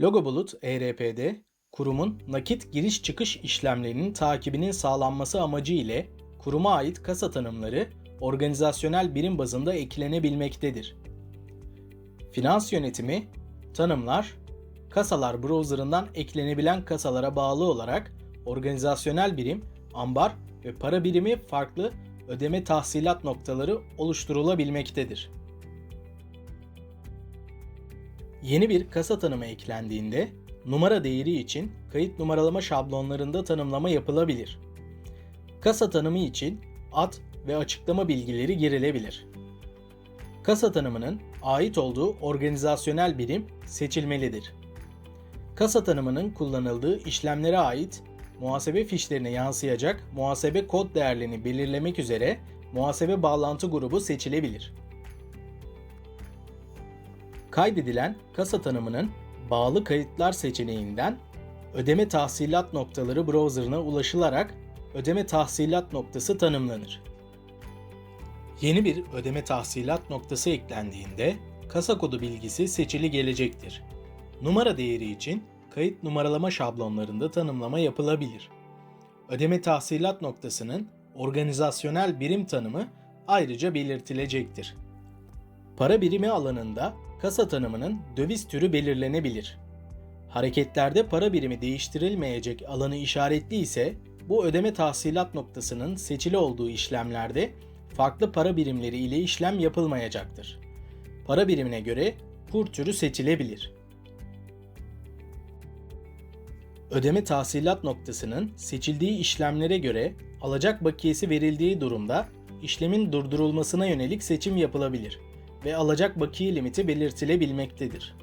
Logo Bulut ERP'de kurumun nakit giriş çıkış işlemlerinin takibinin sağlanması amacı ile kuruma ait kasa tanımları organizasyonel birim bazında eklenebilmektedir. Finans yönetimi, tanımlar, kasalar browserından eklenebilen kasalara bağlı olarak organizasyonel birim, ambar ve para birimi farklı ödeme tahsilat noktaları oluşturulabilmektedir. Yeni bir kasa tanımı eklendiğinde numara değeri için kayıt numaralama şablonlarında tanımlama yapılabilir. Kasa tanımı için ad ve açıklama bilgileri girilebilir. Kasa tanımının ait olduğu organizasyonel birim seçilmelidir. Kasa tanımının kullanıldığı işlemlere ait muhasebe fişlerine yansıyacak muhasebe kod değerlerini belirlemek üzere muhasebe bağlantı grubu seçilebilir. Kaydedilen kasa tanımının bağlı kayıtlar seçeneğinden ödeme tahsilat noktaları browserına ulaşılarak ödeme tahsilat noktası tanımlanır. Yeni bir ödeme tahsilat noktası eklendiğinde kasa kodu bilgisi seçili gelecektir. Numara değeri için kayıt numaralama şablonlarında tanımlama yapılabilir. Ödeme tahsilat noktasının organizasyonel birim tanımı ayrıca belirtilecektir. Para birimi alanında kasa tanımının döviz türü belirlenebilir. Hareketlerde para birimi değiştirilmeyecek alanı işaretli ise bu ödeme tahsilat noktasının seçili olduğu işlemlerde farklı para birimleri ile işlem yapılmayacaktır. Para birimine göre kur türü seçilebilir. Ödeme tahsilat noktasının seçildiği işlemlere göre alacak bakiyesi verildiği durumda işlemin durdurulmasına yönelik seçim yapılabilir ve alacak bakiye limiti belirtilebilmektedir.